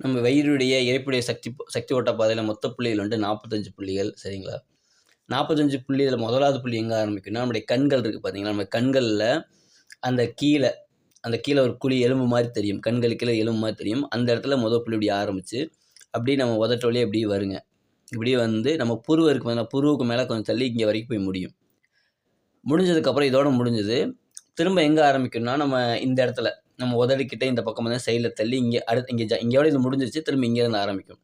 நம்ம வயிறுடைய இறைப்புடைய சக்தி சக்தி ஓட்ட பாதையில் மொத்த புள்ளிகள் வந்துட்டு நாற்பத்தஞ்சு புள்ளிகள் சரிங்களா? நாற்பத்தஞ்சு புள்ளி இதில் முதலாவது புள்ளி எங்கே ஆரம்பிக்கும்னா நம்முடைய கண்கள் இருக்குது பார்த்தீங்களா நம்ம கண்களில் அந்த கீழே அந்த கீழே ஒரு குழி எலும்பு மாதிரி தெரியும். கண்கள் கீழே எலும்பு மாதிரி தெரியும். அந்த இடத்துல முதல் புள்ளி இப்படி ஆரம்பித்து அப்படியே நம்ம உதட்டோலியே இப்படி வருங்க. இப்படியே வந்து நம்ம புருவ இருக்கு புருவுக்கு மேலே கொஞ்சம் தள்ளி இங்கே வரைக்கும் போய் முடியும். முடிஞ்சதுக்கப்புறம் இதோட முடிஞ்சது. திரும்ப எங்கே ஆரம்பிக்கணும்னா நம்ம இந்த இடத்துல நம்ம உதடிக்கிட்ட இந்த பக்கம் வந்து சைடில் தள்ளி இங்கே அடுத்து இங்கே இங்கேயோட இது முடிஞ்சிருச்சு திரும்ப இங்கேருந்து ஆரம்பிக்கும்.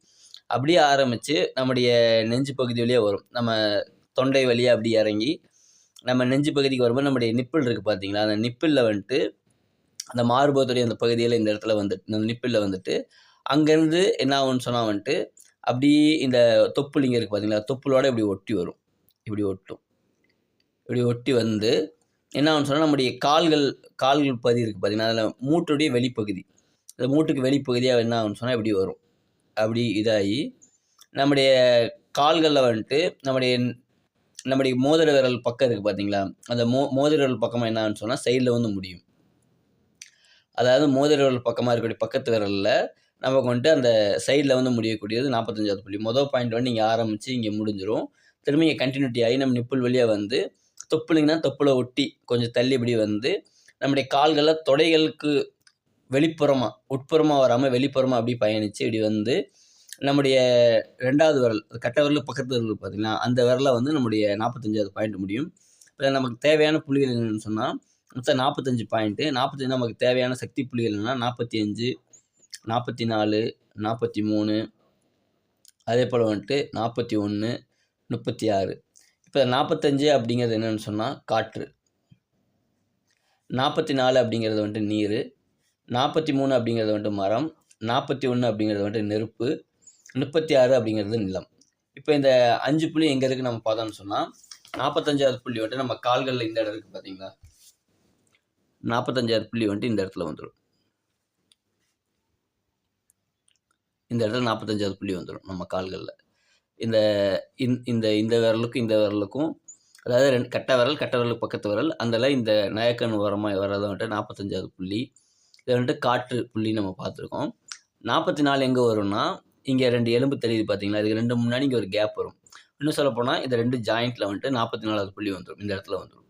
அப்படியே ஆரம்பித்து நம்முடைய நெஞ்சு பகுதி வழியாக வரும். நம்ம தொண்டை வழியாக அப்படி இறங்கி நம்ம நெஞ்சு பகுதிக்கு வரும்போது நம்முடைய நிப்பிள் இருக்குது பார்த்தீங்களா அந்த நிப்பிளில் வந்துட்டு அந்த மார்பகத்துடைய அந்த பகுதியில் இந்த இடத்துல வந்துட்டு இந்த நிப்பிளில் வந்துட்டு அங்கேருந்து என்ன ஆகும்னு சொன்னால் வந்துட்டு அப்படியே இந்த தொப்புள் இங்கே இருக்குது பார்த்தீங்களா தொப்புளோட இப்படி ஒட்டி வரும். இப்படி ஒட்டும். இப்படி ஒட்டி வந்து என்ன ஆகும்னு சொன்னால் நம்முடைய கால்கள் கால்கள் பகுதி இருக்குது பார்த்தீங்கன்னா அதில் மூட்டுடைய வெளிப்பகுதி. அந்த மூட்டுக்கு வெளிப்பகுதியாக என்ன ஆகும்னு சொன்னால் இப்படி வரும். அப்படி இதாகி நம்முடைய கால்களில் வந்துட்டு நம்முடைய நம்முடைய மோதிர விரல் பக்கம் இருக்குது பார்த்தீங்களா அந்த மோ மோதிர விரல் பக்கமாக என்ன சொன்னால் சைடில் வந்து முடியும். அதாவது மோதிர விரல் பக்கமாக இருக்கக்கூடிய பக்கத்து விரலில் நமக்கு வந்துட்டு அந்த சைடில் வந்து முடியக்கூடியது நாற்பத்தஞ்சாவது புள்ளி. மொதல் பாயிண்ட் வந்து இங்கே ஆரம்பித்து இங்கே முடிஞ்சிடும் திரும்ப இங்கே கண்டினியூட்டி ஆகி நம்ம நிப்புள் வழியாக வந்து தொப்புளிங்கன்னா தொப்புளை ஒட்டி கொஞ்சம் தள்ளிபடி வந்து நம்முடைய கால்களில் தொடைகளுக்கு வெளிப்புறமாக உட்புறமாக வராமல் வெளிப்புறமாக அப்படி பயணித்து இப்படி வந்து நம்முடைய ரெண்டாவது விரல் கட்ட விரல் பக்கத்து விரல் பார்த்திங்கன்னா அந்த விரலை வந்து நம்முடைய நாற்பத்தஞ்சாவது பாயிண்ட் முடியும். இப்போ நமக்கு தேவையான புள்ளிகள் என்னென்னு சொன்னால் மொத்தம் நாற்பத்தஞ்சு பாயிண்ட்டு நாற்பத்தஞ்சு நமக்கு தேவையான சக்தி புள்ளிகள் என்னென்னா நாற்பத்தி அஞ்சு நாற்பத்தி நாலு நாற்பத்தி மூணு அதே போல் வந்துட்டு நாற்பத்தி ஒன்று முப்பத்தி ஆறு. இப்போ நாற்பத்தஞ்சு அப்படிங்கிறது என்னென்னு சொன்னால் காற்று. நாற்பத்தி நாலு அப்படிங்கிறது வந்துட்டு நீர். நாற்பத்தி மூணு அப்படிங்கிறது வந்துட்டு மரம். நாற்பத்தி ஒன்று அப்படிங்கிறது வந்துட்டு நெருப்பு. முப்பத்தி ஆறு அப்படிங்கிறது நிலம். இப்போ இந்த அஞ்சு புள்ளி எங்கே இருக்குது நம்ம பார்த்தோம்னு சொன்னால் நாற்பத்தஞ்சாவது புள்ளி வந்துட்டு நம்ம கால்களில் இந்த இடம் இருக்குது பார்த்தீங்களா நாற்பத்தஞ்சாவது புள்ளி வந்துட்டு இந்த இடத்துல வந்துடும் இந்த இடத்துல நாற்பத்தஞ்சாவது புள்ளி வந்துடும் நம்ம கால்களில். இந்த இந்த இந்த விரலுக்கும் இந்த விரலுக்கும் அதாவது ரெண்டு கட்டை விரல் கட்டை விரலுக்கு பக்கத்து விரல் அதில் இந்த நயக்கண் உரமாக வர்றது வந்துட்டு நாற்பத்தஞ்சாவது புள்ளி இதை வந்துட்டு காற்று புள்ளி நம்ம பார்த்துருக்கோம். நாற்பத்தி நாலு எங்கே வரும்னா இங்கே ரெண்டு எலும்பு தெரியுது பார்த்தீங்களா இதுக்கு ரெண்டு முன்னாடி இங்கே ஒரு கேப் வரும். இன்னும் சொல்லப்போனால் இந்த ரெண்டு ஜாயிண்ட்டில் வந்துட்டு நாற்பத்தி நாலாவது புள்ளி வந்துடும் இந்த இடத்துல வந்துடும்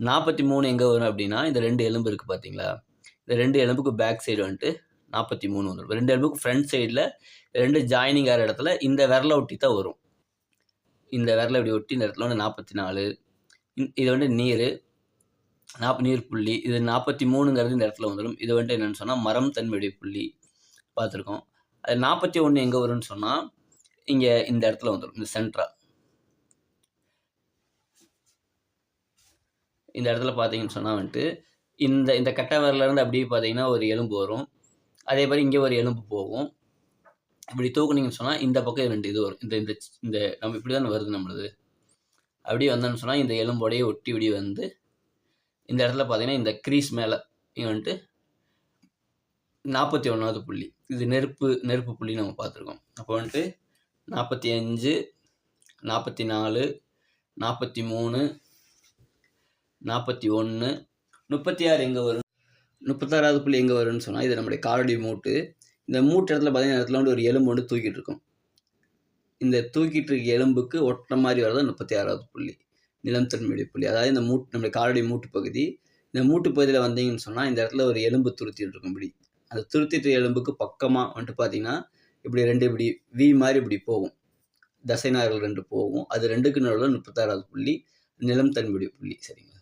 நாற்பத்தி மூணு எங்கே வரும் அப்படின்னா இந்த ரெண்டு எலும்பு இருக்குது பார்த்தீங்களா இந்த ரெண்டு எலும்புக்கு பேக் சைடு வந்துட்டு நாற்பத்தி மூணு வந்துடும். ரெண்டு எலும்புக்கு ஃப்ரண்ட் சைடில் ரெண்டு ஜாயினிங் ஆகிற இடத்துல இந்த விரலை ஒட்டி தான் வரும். இந்த விரலை இப்படி ஒட்டி இந்த இடத்துல வந்து நாற்பத்தி நாலு. இது வந்து நீர். நாப் நீர் புள்ளி. இது நாற்பத்தி மூணுங்கிறது இந்த இடத்துல வந்துடும். இது வந்துட்டு என்னென்னு சொன்னால் மரம் தன்மையுடைய புள்ளி பார்த்துருக்கோம். அது நாற்பத்தி ஒன்று எங்கே வரும்னு சொன்னால் இங்கே இந்த இடத்துல வந்துடும். இந்த சென்ட்ரா இந்த இடத்துல பார்த்தீங்கன்னு சொன்னால் வந்துட்டு இந்த இந்த கட்டை வரலேருந்து அப்படியே பார்த்தீங்கன்னா ஒரு எலும்பு வரும். அதே மாதிரி இங்கே ஒரு எலும்பு போகும். இப்படி தூக்குனீங்கன்னு சொன்னால் இந்த பக்கம் ரெண்டு இது வரும். இந்த இந்த இந்த நம்ம இப்படி தானே வருது நம்மளுது. அப்படியே வந்தோன்னு சொன்னால் இந்த எலும்போடையே ஒட்டி இப்படி வந்து இந்த இடத்துல பார்த்தீங்கன்னா இந்த க்ரீஸ் மேலே இங்கே வந்துட்டு நாற்பத்தி ஒன்றாவது புள்ளி. இது நெருப்பு நெருப்பு புள்ளி நம்ம பார்த்துருக்கோம். அப்போ வந்துட்டு நாற்பத்தி அஞ்சு நாற்பத்தி நாலு நாற்பத்தி மூணு நாற்பத்தி ஒன்று முப்பத்தி ஆறு எங்கே வரும்? முப்பத்தாறாவது புள்ளி எங்கே வரும்னு சொன்னால் இது நம்முடைய காலடி மூட்டு. இந்த மூட்டு இடத்துல பார்த்தீங்கன்னா இடத்துல வந்து ஒரு எலும்பு ஒன்று தூக்கிட்டு இருக்கும். இந்த தூக்கிட்டு இருக்க எலும்புக்கு ஒட்டுற மாதிரி வரது முப்பத்தி ஆறாவது புள்ளி. நிலம் தன்மையுடைய புள்ளி. அதாவது இந்த மூட்டு நம்முடைய காலடி மூட்டு பகுதி. இந்த மூட்டு பகுதியில் வந்தீங்கன்னு சொன்னால் இந்த இடத்துல ஒரு எலும்பு துருத்திட்டு இருக்கும் இப்படி. அந்த துருத்திட்டு எலும்புக்கு பக்கமாக வந்துட்டு பார்த்தீங்கன்னா இப்படி ரெண்டு இப்படி வி மாதிரி இப்படி போகும். தசைநார்கள் ரெண்டு போகும். அது ரெண்டுக்கு நடுவில் முப்பத்தாறாவது புள்ளி. நிலம் தன்மையுடைய புள்ளி. சரிங்களா?